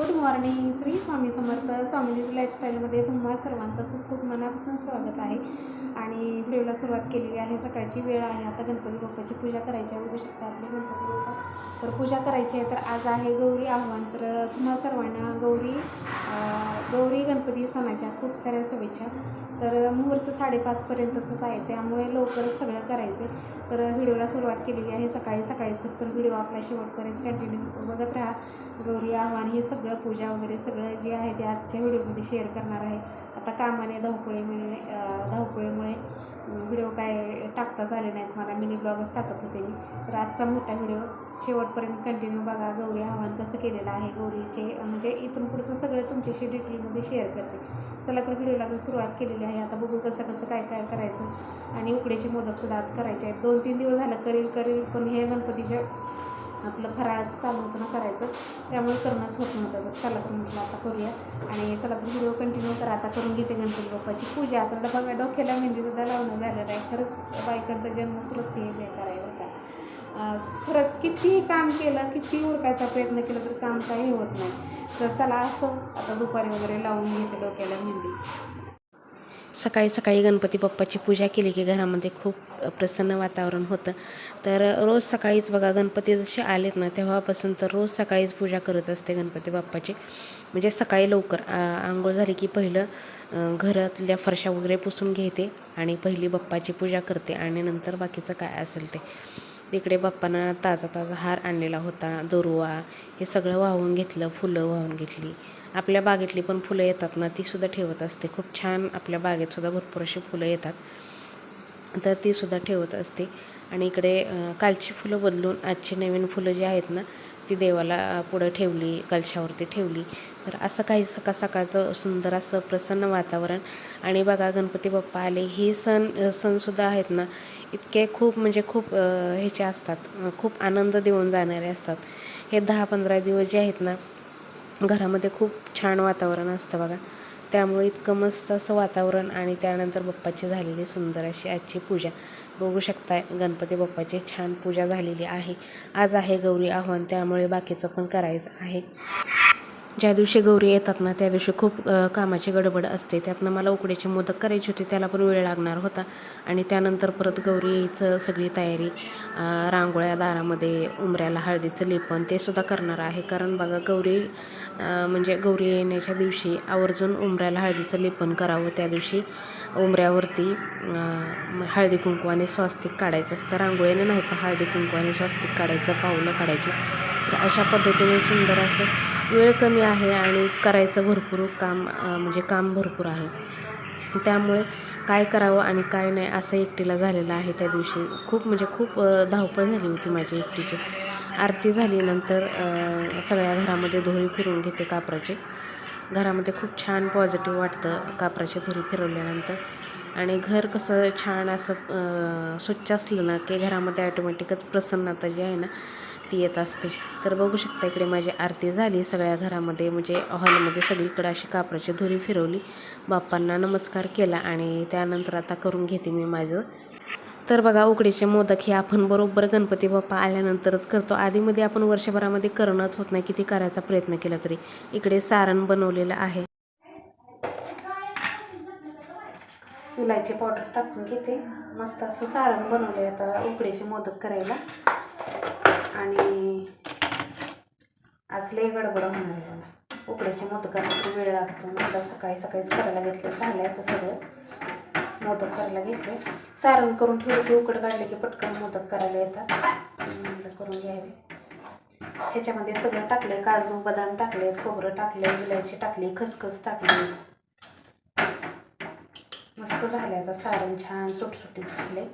Good morning. Shri Swami Samarth Swamiji लाईफस्टाईलमध्ये तुम्हा सर्वांचं खूप खूप मनापासून स्वागत आहे. आणि व्हिडिओला सुरुवात केलेली आहे. सकाळची वेळ आहे. आता गणपती बाप्पाची पूजा करायची आहे. बघू शकता आपले गणपती बाप्पा. तर पूजा करायची आहे. तर आज आहे गौरी आव्हान. तर तुम्हा सर्वांना गौरी गौरी गणपती सणाच्या खूप साऱ्या शुभेच्छा. तर मुहूर्त साडेपाचपर्यंतच आहे. त्यामुळे लवकरच सगळं करायचं तर व्हिडिओला सुरुवात केलेली आहे. सकाळी सकाळीच. तर व्हिडिओ आपल्या शेवटपर्यंत कंटिन्यू बघत राहा. गौरी आव्हान हे सगळं पूजा वगैरे सगळं जे आहे ते आजच्या व्हिडिओमध्ये शेअर करणार आहे. आता कामाने धावपळीमुळे धावपळीमुळे व्हिडिओ काय टाकता आले नाहीत. मला मिनी ब्लॉगच टाकत होते मी. तर आजचा मोठा व्हिडिओ शेवटपर्यंत कंटिन्यू बघा. गौरी आव्हान कसं केलेलं आहे. गौरीचे म्हणजे इथून पुढचं सगळं तुमच्याशी डिटेलमध्ये शेअर करते. चला तर व्हिडिओला तर सुरुवात केलेली आहे. आता बघू कसं कसं काय काय करायचं. आणि उकडीचे मोदकसुद्धा आज करायचे आहेत. दोन तीन दिवस झालं करील करील पण हे गणपतीच्या आपलं फराळाचं चालू होतं ना करायचं त्यामुळे करणंच होत नव्हतं. तर चला तर म्हटलं आता करूया. आणि चला तर व्हिडिओ कंटिन्यू करा. आता करून घेते गणपती बाप्पाची पूजा. तर बघा डोक्याला मेहंदीसुद्धा लावणं झालेलं आहे. खरंच बायकांचा जन्म खरंच हे करायला आहे का. खरंच किती काम केलं किती उरकायचा प्रयत्न केला तर काम काही होत नाही. तर चला असं आता दुपारी वगैरे लावून घेते डोक्याला मेहंदी. सकाळी सकाळी गणपती बाप्पाची पूजा केली की घरामध्ये खूप प्रसन्न वातावरण होतं. तर रोज सकाळीच बघा गणपती जसे आलेत ना तेव्हापासून तर रोज सकाळीच पूजा करत असते गणपती बाप्पाची. म्हणजे सकाळी लवकर आंघोळ झाली की पहिलं घरातल्या फरशा वगैरे पुसून घेते आणि पहिली बाप्पाची पूजा करते आणि नंतर बाकीचं काय असेल ते. इकडे बाप्पांना ताजा ताजा हार आणलेला होता दोरुवा हे सगळं वाहून घेतलं फुलं वाहून घेतली. आपल्या बागेतली पण फुलं येतात ना तीसुद्धा ठेवत असते. खूप छान आपल्या बागेतसुद्धा भरपूर अशी फुलं येतात. तर तीसुद्धा ठेवत असते. आणि इकडे कालची फुलं बदलून आजची नवीन फुलं जी आहेत ना ती देवाला पुढं ठेवली कलशावरती ठेवली. तर असं काही सकाळ सकाळचं सुंदर असं प्रसन्न वातावरण. आणि बघा गणपती बाप्पा आले. ही सण सणसुद्धा आहेत ना इतके खूप म्हणजे खूप ह्याचे असतात. खूप आनंद देऊन जाणारे असतात. हे दहा पंधरा दिवस जे आहेत ना घरामध्ये खूप छान वातावरण असतं बघा. त्यामुळे इतकं मस्त असं वातावरण आणि त्यानंतर बाप्पाची झालेली सुंदर अशी आजची पूजा. बघू शकताय गणपती बाप्पाची छान पूजा झालेली आहे. आज आहे गौरी आव्हान त्यामुळे बाकीचं पण करायचं आहे. ज्या दिवशी गौरी येतात ना त्या दिवशी खूप कामाची गडबड असते. त्यातनं मला उकड्याचे मोदक करायचे होते त्याला पण वेळ लागणार होता. आणि त्यानंतर परत गौरी यायचं सगळी तयारी रांगोळ्या दारामध्ये उंबऱ्याला हळदीचं लेपन ते सुद्धा करणार आहे. कारण बघा गौरी म्हणजे गौरी येण्याच्या दिवशी आवर्जून उंबऱ्याला हळदीचं लेपन करावं. त्या दिवशी उंबऱ्यावरती अ, हळदी कुंकवाने स्वास्तिक काढायचं असतं. रांगोळीने नाही पण हळदी कुंकवाने स्वास्तिक काढायचं पावलं काढायची. तर अशा पद्धतीने सुंदर असं वेळ कमी आहे आणि करायचं भरपूर काम म्हणजे काम भरपूर आहे. त्यामुळे काय करावं आणि काय नाही असं एकटीला झालेलं आहे त्या दिवशी. खूप म्हणजे खूप धावपळ झाली होती माझी एकटीची. आरती झाली नंतर सगळ्या घरामध्ये धुरी फिरून घेते कापराची. घरामध्ये खूप छान पॉझिटिव्ह वाटतं कापराची धुरी फिरवल्यानंतर. आणि घर कसं छान असं स्वच्छ असलं ना की घरामध्ये ऑटोमॅटिकच प्रसन्नता जी आहे ना ती येत असते. तर बघू शकता इकडे माझी आरती झाली सगळ्या घरामध्ये. म्हणजे हॉलमध्ये सगळीकडे अशी कापराची धुरी फिरवली. बाप्पांना नमस्कार केला आणि त्यानंतर आता करून घेते मी माझं. तर बघा उकडीचे मोदक हे आपण बरोबर गणपती बाप्पा आल्यानंतरच करतो. आधीमध्ये आपण वर्षभरामध्ये करणंच होत नाही. किती करायचा प्रयत्न केला तरी. इकडे सारण बनवलेलं आहे. फुलाचे पावडर टाकून घेते. मस्त असं सारण बनवले आता उकडीचे मोदक करायला. आणि आज लय गडबड होणार आहे मला उकडीचे मोदकाला वेळ लागतो. मला सकाळी सकाळीच करायला घेतलं झालं आहे सगळं. मोदक करायला घेतले सारण करून ठेवलं की उकड काढले की पटकन मोदक करायला येतात. म्हटलं करून घ्यावे. ह्याच्यामध्ये सगळं टाकले काजू बदाम टाकले खोबरं टाकले विलायची टाकली खसखस टाकली. मस्त झाले आता सारण छान सुटसुटीत झाले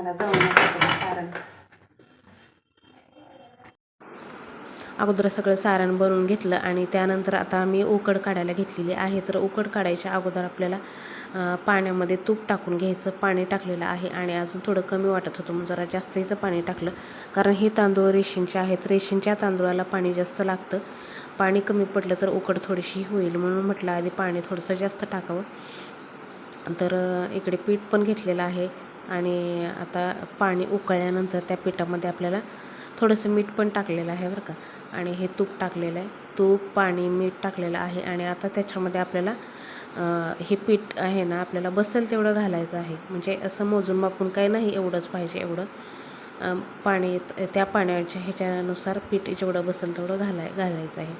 मला सारण. अगोदर सगळं सारण बनवून घेतलं आणि त्यानंतर आता मी उकड काढायला घेतलेली आहे. तर उकड काढायच्या अगोदर आपल्याला पाण्यामध्ये तूप टाकून घ्यायचं पाणी टाकलेलं आहे आणि अजून थोडं कमी वाटत होतं. मग जरा जास्तीचं पाणी टाकलं. कारण हे तांदूळ रेशींचे आहेत. रेशींच्या तांदूळाला पाणी जास्त लागतं. पाणी कमी पडलं तर उकड थोडीशी होईल. म्हणून म्हटलं आधी पाणी थोडंसं जास्त टाकावं. तर इकडे पीठ पण घेतलेलं आहे. आणि आता पाणी उकळल्यानंतर त्या पिठामध्ये आपल्याला थोडंसं मीठ पण टाकलेलं आहे बरं का. आणि हे तूप टाकलेलं आहे. तूप पाणी मीठ टाकलेलं आहे आणि आता त्याच्यामध्ये आपल्याला हे पीठ आहे ना आपल्याला बसेल तेवढं घालायचं आहे. म्हणजे असं मोजून मापून काही नाही एवढंच पाहिजे एवढं. पाणी त्या पाण्याच्या ह्याच्यानुसार पीठ जेवढं बसेल तेवढं घालाय घालायचं आहे.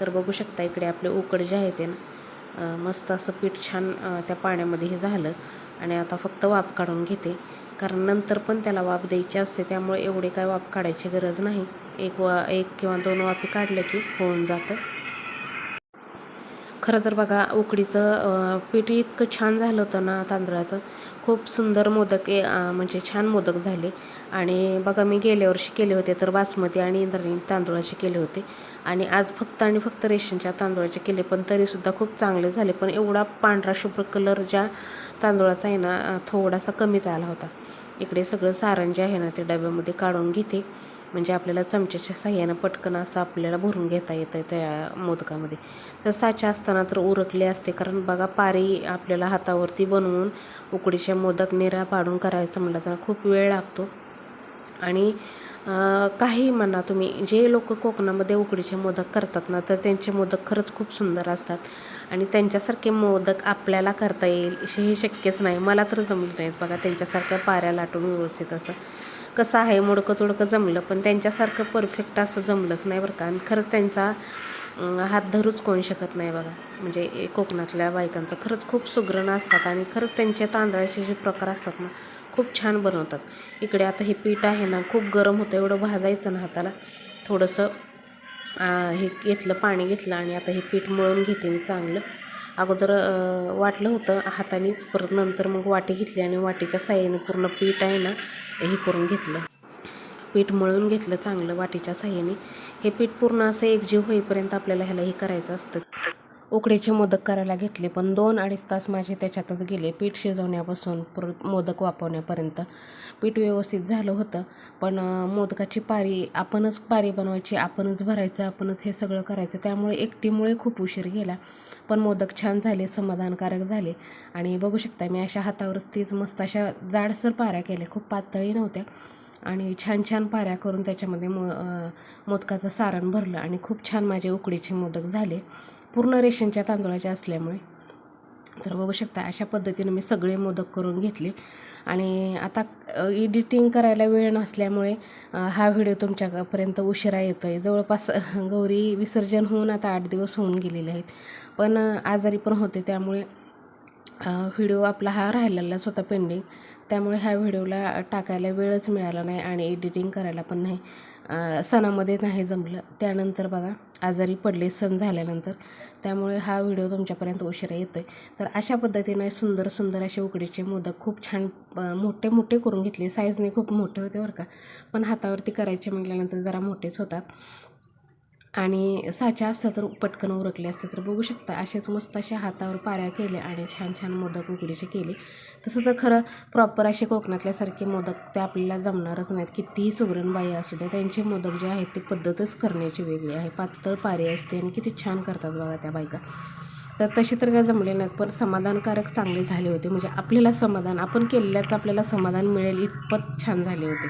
तर बघू शकता इकडे आपले उकड जे आहे ते ना मस्त असं पीठ छान त्या पाण्यामध्ये हे झालं. आणि आता फक्त वाफ काढून घेते. कारण नंतर पण त्याला वाफ द्यायची असते त्यामुळे एवढे काय वाफ काढायची गरज नाही. एक वा एक किंवा दोन वाफे काढले की होऊन जातं. खरं तर बघा उकडीचं पिठी पीठ इतकं छान झालं होतं ना तांदळाचं. खूप सुंदर मोदक म्हणजे छान मोदक झाले. आणि बघा मी गेल्या वर्षी केले होते तर बासमती आणि इंद्रायणी तांदूळाचे केले होते. आणि आज फक्त आणि फक्त रेशनच्या तांदूळाचे केले पण तरीसुद्धा खूप चांगले झाले. पण एवढा पांढरा शुभ्र कलर ज्या तांदूळाचा आहे ना थोडासा कमीच आला होता. इकडे सगळं सारण जे आहे ना ते डब्यामध्ये काढून घेते. म्हणजे आपल्याला चमच्याच्या साह्यानं पटकन असं आपल्याला भरून घेता येतं आहे त्या मोदकामध्ये. तर साचा असताना तर उरकले असते. कारण बघा पारी आपल्याला हातावरती बनवून उकडीचे मोदक निरा पाडून करायचं म्हटलं तर खूप वेळ लागतो. आणि काही म्हणा तुम्ही जे लोक कोकणामध्ये उकडीचे मोदक करतात ना तर त्यांचे मोदक खरंच खूप सुंदर असतात. आणि त्यांच्यासारखे मोदक आपल्याला करता येईल हे शक्यच नाही. मला तर जमलं नाहीत बघा त्यांच्यासारख्या पाऱ्या लाटून व्यवस्थित असं. कसं आहे मोडकं तोडकं जमलं पण त्यांच्यासारखं परफेक्ट असं जमलंच नाही बरं का. आणि खरंच त्यांचा हात धरूच कोणी शकत नाही बघा. म्हणजे कोकणातल्या बायकांचं खरंच खूप सुग्रण असतात आणि खरंच त्यांचे तांदळाचे जे प्रकार असतात ना खूप छान बनवतात. इकडे आता हे पीठ आहे ना खूप गरम होतं एवढं भाजायचं ना हाताला. थोडंसं हे घेतलं पाणी घेतलं आणि आता हे पीठ मळून घेते मी चांगलं. अगोदर वाटलं होतं हातानेच परत नंतर मग वाटी घेतली आणि वाटीच्या साह्याने पूर्ण पीठ आहे ना हे करून घेतलं. पीठ मळून घेतलं चांगलं वाटीच्या साह्याने. हे पीठ पूर्ण असं एकजीव होईपर्यंत आपल्याला ह्याला हे करायचं असतं. उकडीचे मोदक करायला घेतले पण दोन अडीच तास माझे त्याच्यातच गेले. पीठ शिजवण्यापासून पुर मोदक वापरण्यापर्यंत. पीठ व्यवस्थित झालं होतं पण मोदकाची पारी आपणच पारी बनवायची आपणच भरायचं आपणच हे सगळं करायचं त्यामुळे एकटीमुळे खूप उशीर गेला. पण मोदक छान झाले समाधानकारक झाले. आणि बघू शकता मी अशा हातावरच तीच मस्त अशा जाडसर पाऱ्या केल्या. खूप पातळी नव्हत्या. आणि छान छान पाऱ्या करून त्याच्यामध्ये मो मोदकाचं सारण भरलं आणि खूप छान माझे उकडीचे मोदक झाले. पूर्ण रेशनच्या तांदूळाचे असल्यामुळे. तर बघू शकता अशा पद्धतीने मी सगळे मोदक करून घेतले. आणि आता एडिटिंग करायला वेळ नसल्यामुळे हा व्हिडिओ तुमच्यापर्यंत उशिरा येतो आहे जवळपास गौरी विसर्जन होऊन आता आठ दिवस होऊन गेलेले आहेत. पण आजारी पण होते त्यामुळे व्हिडिओ आपला हा राहिलेलाच होता पेंडिंग त्यामुळे ह्या व्हिडिओला टाकायला वेळच मिळाला नाही आणि एडिटिंग करायला पण नाही. सणामध्ये नाही जमलं. त्यानंतर बघा आजारी पडले सण झाल्यानंतर. त्यामुळे हा व्हिडिओ तुमच्यापर्यंत उशिरा येतो आहे तर अशा पद्धतीने सुंदर सुंदर असे उकडीचे मोदक खूप छान मोठे मोठे करून घेतले. साईजने खूप मोठे होते बरं का. पण हातावरती करायचे म्हटल्यानंतर जरा मोठेच होतात. आणि साचा असतं तर पटकन उरकले असते तर बघू शकता असेच मस्त अशा हातावर पाऱ्या केल्या आणि छान छान मोदक उकडीचे केले. तसं तर खरं प्रॉपर असे कोकणातल्यासारखे मोदक ते आपल्याला जमणारच नाहीत. कितीही सुगरण बाई असू द्या त्यांचे मोदक जे आहेत ते पद्धतच करण्याची वेगळी आहे. पातळ पारी असते आणि किती छान करतात बघा त्या बायका. तर तसे तर काय जमले नाहीत पण समाधानकारक चांगले झाले होते. म्हणजे आपल्याला समाधान आपण केलेल्याचं आपल्याला समाधान मिळेल इतपत छान झाले होते.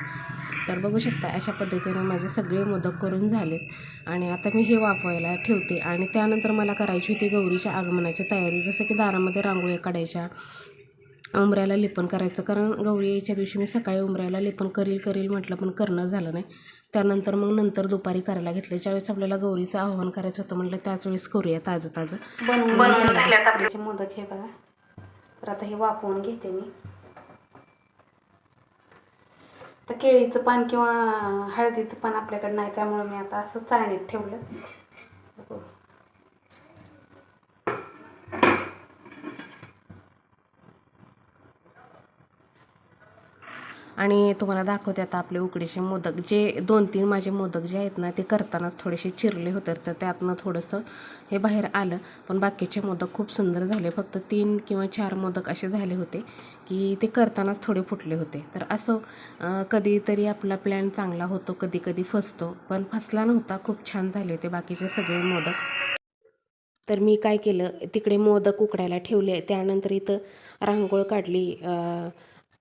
तर बघू शकता अशा पद्धतीनं माझे सगळे मोदक करून झालेत. आणि आता मी हे वाफवायला ठेवते. आणि त्यानंतर मला करायची होती गौरीच्या आगमनाची तयारी. जसं की दारामध्ये रांगोळ्या काढायच्या उंबऱ्याला लेपन करायचं. कारण गौरी याच्या दिवशी मी सकाळी उंबऱ्याला लेपन करील करील म्हटलं पण करणं झालं नाही. त्यानंतर मग नंतर दुपारी करायला घेतलं. ज्यावेळेस आपल्याला गौरीचं आव्हान करायचं होतं म्हटलं त्याच वेळेस करूया ताजं. ताजं बनवून मोदक हे बघा. तर आता हे वाफवून घेते मी. तर केळीचं पान किंवा हळदीचं पान आपल्याकडे नाही त्यामुळे मी आता असं चाळणीत ठेवलं. आणि तुम्हाला दाखवते आता आपले उकडीचे मोदक. जे दोन तीन माझे मोदक जे आहेत ना ते करतानाच थोडेसे चिरले होते तर त्यातनं थोडंसं हे बाहेर आलं. पण बाकीचे मोदक खूप सुंदर झाले. फक्त तीन किंवा चार मोदक असे झाले होते की ते करतानाच थोडे फुटले होते. तर असं कधीतरी आपला प्लॅन चांगला होतो कधी कधी फसतो. पण फसला नव्हता खूप छान झाले होते बाकीचे सगळे मोदक. तर मी काय केलं तिकडे मोदक उकडायला ठेवले. त्यानंतर इथं रांगोळ काढली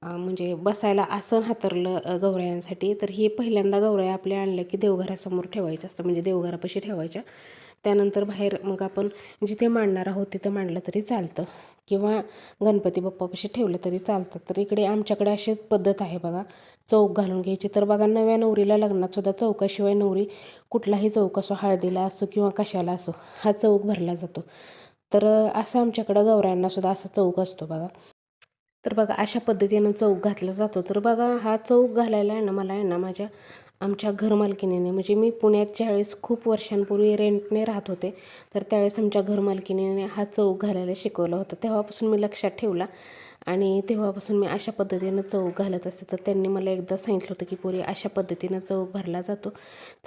म्हणजे बसायला आसन हातरलं अं, गौरायांसाठी तर हे पहिल्यांदा गौराया आपल्या आणल्या की देवघरासमोर ठेवायच्या असतं म्हणजे देवघरापाशी ठेवायच्या. त्यानंतर बाहेर मग आपण जिथे मांडणार आहोत तिथं मांडलं तरी चालतं. किंवा गणपती बाप्पापाशी ठेवलं तरी चालतं. तर इकडे आमच्याकडे अशी पद्धत आहे बघा. चौक घालून घ्यायची. तर बघा नव्या नवरीला लग्नात सुद्धा चौकाशिवाय नवरी कुठलाही चौक असो हळदीला असो किंवा कशाला असो हा चौक भरला जातो. तर असं आमच्याकडं गौरायांना सुद्धा असा चौक असतो बघा. तर बघा अशा पद्धतीनं चौक घातला जातो. तर बघा हा चौक घालायला आहे ना मला आहे ना माझ्या आमच्या घरमालकिनीने म्हणजे मी पुण्यात ज्यावेळेस खूप वर्षांपूर्वी रेंटने राहत होते तर त्यावेळेस आमच्या घरमालकिनीने हा चौक घालायला शिकवला होता. तेव्हापासून मी लक्षात ठेवला आणि तेव्हापासून मी अशा पद्धतीनं चौक घालत असते. तर त्यांनी मला एकदा सांगितलं होतं की पोरी अशा पद्धतीनं चौक भरला जातो.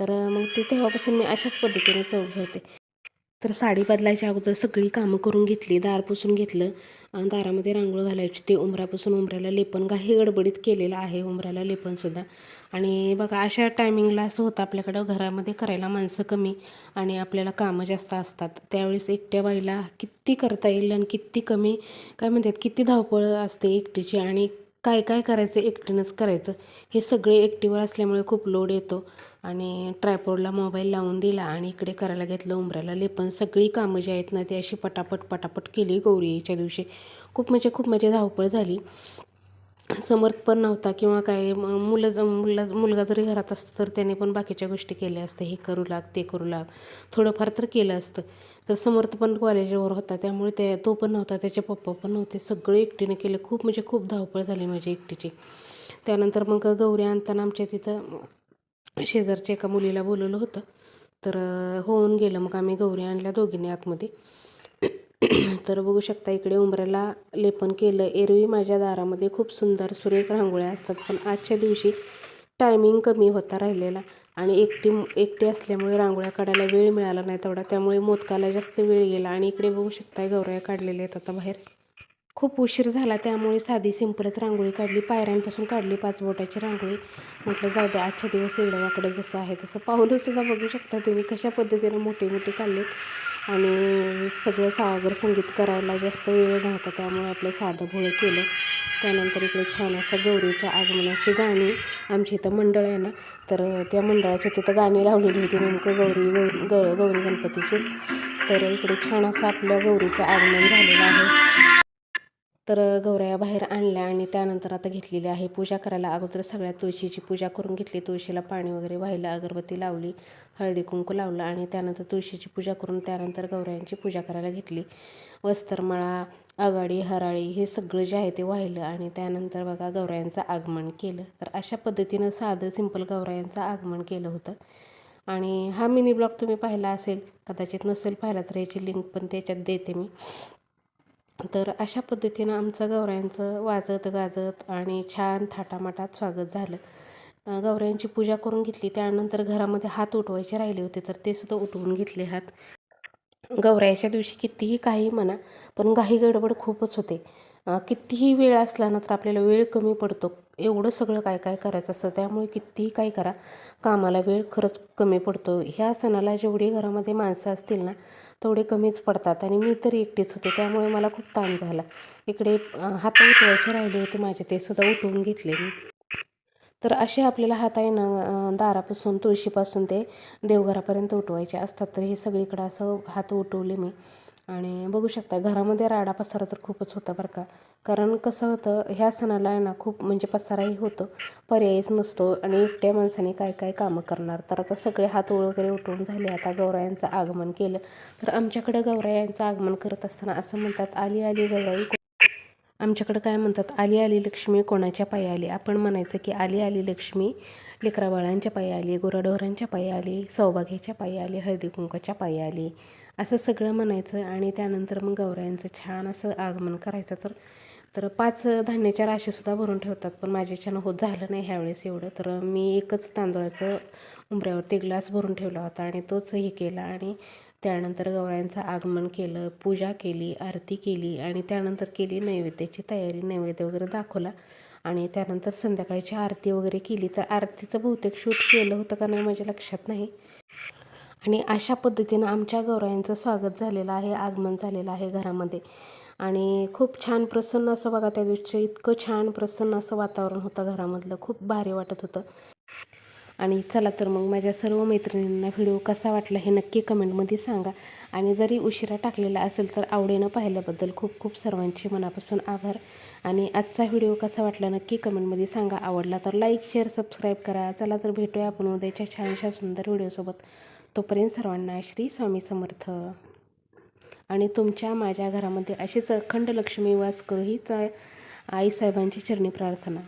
तर मग ते तेव्हापासून मी अशाच पद्धतीने चौक भरते तर साडी बदलायच्या अगोदर सगळी कामं करून घेतली दार पुसून घेतलं. दारामध्ये रांगोळ घालायची ते उंबऱ्यापासून उंबऱ्याला लेपन काही गडबडीत केलेलं आहे उंबऱ्याला लेपनसुद्धा आणि बघा अशा टायमिंगला असं होतं आपल्याकडं घरामध्ये करायला माणसं कमी आणि आपल्याला कामं जास्त असतात. त्यावेळेस एकट्या बाईला किती करता येईल आणि किती कमी काय म्हणतात किती धावपळ असते एकटीची आणि काय काय करायचं एकटीनंच करायचं हे सगळे एकटीवर असल्यामुळे खूप लोड येतो. आणि ट्रायपॉडला मोबाईल लावून दिला आणि इकडे करायला घेतलं उंबऱ्याला लेपन सगळी कामं जी आहेत ना ती अशी पटापट पटापट केली गौरीच्या दिवशी. खूप म्हणजे खूप म्हणजे धावपळ झाली. समर्थ पण नव्हता किंवा काय मुलं ज मुला मुलगा जरी घरात असतं तर त्याने पण बाकीच्या गोष्टी केल्या असत्या. हे करू लाग ते करू लाग. थोडंफार तर केलं असतं. तर समर्थ पण कॉलेजवर होता त्यामुळे ते तो पण नव्हता त्याचे पप्पा पण नव्हते. सगळे एकटीने केले. खूप म्हणजे खूप धावपळ झाली माझी एकटीची. त्यानंतर मग गौरी आणताना आमच्या तिथं शेजारच्या एका मुलीला बोलवलं होतं. तर होऊन गेलं. मग आम्ही गौरी आणल्या दोघींनी आतमध्ये. तर बघू शकता इकडे उंबऱ्याला लेपन केलं. एरवी माझ्या दारामध्ये खूप सुंदर सुरेख रांगोळ्या असतात पण आजच्या दिवशी टायमिंग कमी होता राहिलेला आणि एकटी एकटी असल्यामुळे रांगोळ्या काढायला वेळ मिळाला नाही तेवढा. त्यामुळे मोदकाला जास्त वेळ गेला. आणि इकडे बघू शकता गौऱ्या काढलेल्या आहेत आता बाहेर. खूप उशीर झाला त्यामुळे साधी सिंपलच रांगोळी काढली. पायऱ्यांपासून काढली पाच बोटाची रांगोळी. म्हटलं जाऊ द्या आजच्या दिवस एवढ्याकडे वाकडं जसं आहे तसं पावलंसुद्धा बघू शकता तुम्ही कशा पद्धतीनं मोठे मोठे काढलेत. आणि सगळं सागर संगीत करायला जास्त वेळ नव्हता त्यामुळे आपलं साधं भोळं केलं. त्यानंतर इकडे छान असं गौरीचं आगमनाची गाणी. आमच्या इथं मंडळ आहे ना तर त्या मंडळाच्या तिथं गाणी लावलेली होती नेमकं गौरी गौरी गौ गौरी गणपतीची तर इकडे छान असं आपल्या गौरीचं आगमन झालेलं आहे. तर गौराया बाहेर आणल्या आणि त्यानंतर आता घेतलेली आहे पूजा करायला. अगोदर सगळ्या तुळशीची पूजा करून घेतली. तुळशीला पाणी वगैरे वाहिलं अगरबत्ती लावली हळदी कुंकू लावलं आणि त्यानंतर तुळशीची पूजा करून त्यानंतर गौरायांची पूजा करायला घेतली. वस्त्रमाळा आघाडी हराळी हे सगळं जे आहे ते वाहिलं आणि त्यानंतर बघा गौरायांचं आगमन केलं. तर अशा पद्धतीनं साधं सिंपल गौरायांचं आगमन केलं होतं. आणि हा मिनी ब्लॉग तुम्ही पाहिला असेल कदाचित नसेल पाहिला तर याची लिंक पण त्याच्यात देते मी. तर अशा पद्धतीनं आमचं गौऱ्यांचं वाजत गाजत आणि छान थाटामाटात स्वागत झालं. गौऱ्यांची पूजा करून घेतली. त्यानंतर घरामध्ये हात उठवायचे राहिले होते तर ते सुद्धा उठवून घेतले हात. गौऱ्याच्या दिवशी कितीही काही म्हणा पण घाई गडबड खूपच होते. कितीही वेळ असला ना तर आपल्याला वेळ कमी पडतो. एवढं सगळं काय काय करायचं असतं? त्यामुळे कितीही काय करा कामाला वेळ खरंच कमी पडतो. ह्या सणाला जेवढी घरामध्ये माणसं असतील ना तेवढे कमीच पडतात आणि मी तर एकटीच होते त्यामुळे मला खूप ताण झाला. इकडे हात उठवायचे राहिले होते माझे ते सुद्धा उठवून घेतले मी. तर असे आपल्याला हात आहे ना दारापासून तुळशीपासून ते देवघरापर्यंत उठवायचे असतात. तर हे सगळीकडं असं हात उठवले मी. आणि बघू शकता घरामध्ये राडा पसारा तर खूपच होता बरं का. कारण कसं होतं ह्या सणाला आहे ना खूप म्हणजे पसाराही होतो पर्यायच नसतो आणि एकट्या माणसाने काय काय कामं करणार? तर आता सगळे हात वगैरे उठवून झाले आता गौरायांचं आगमन केलं. तर आमच्याकडं गौरायांचं आगमन करत असताना असं म्हणतात आली आली गौराई आमच्याकडं काय म्हणतात आली आली लक्ष्मी कोणाच्या पायी आली? आपण म्हणायचं की आली आली लक्ष्मी लेकराबाळांच्या पायी आली गुराढोरांच्या पायी आली सौभाग्याच्या पायी आली हळदी कुंकाच्या पायी आली. असं सगळं म्हणायचं आणि त्यानंतर मग गौरायांचं छान असं आगमन करायचं. तर तर पाच धान्याच्या राशीसुद्धा भरून ठेवतात पण माझ्याच्यानं होत झालं नाही ह्यावेळेस एवढं. तर मी एकच तांदळाचं उंबऱ्यावरती ग्लास भरून ठेवला होता आणि तोच हे केला आणि त्यानंतर गौरायांचं आगमन केलं पूजा केली आरती केली आणि त्यानंतर केली नैवेद्याची तयारी नैवेद्य वगैरे दाखवला आणि त्यानंतर संध्याकाळची आरती वगैरे केली. तर आरतीचं बहुतेक शूट केलं होतं का नाही माझ्या लक्षात नाही. आणि अशा पद्धतीनं आमच्या गौरायांचं स्वागत झालेलं आहे आगमन झालेलं आहे घरामध्ये. आणि खूप छान प्रसन्न असं बघा त्या दिवशी इतकं छान प्रसन्न असं वातावरण होतं घरामधलं. खूप भारी वाटत होतं. आणि चला तर मग माझ्या सर्व मैत्रिणींना व्हिडिओ कसा वाटला हे नक्की कमेंटमध्ये सांगा. आणि जरी उशिरा टाकलेला असेल तर आवडीनं पाहिल्याबद्दल खूप खूप सर्वांचे मनापासून आभार. आणि आजचा व्हिडिओ कसा वाटला नक्की कमेंटमध्ये सांगा. आवडला तर लाईक शेअर सबस्क्राईब करा. चला तर भेटूया आपण उद्याच्या छानशा सुंदर व्हिडिओसोबत तोपर्यंत सर्वांना श्री स्वामी समर्थ. आणि तुमच्या माझ्या घरामध्ये अशीच अखंड लक्ष्मी वास करू हीच आई साहेबांची चरणी प्रार्थना.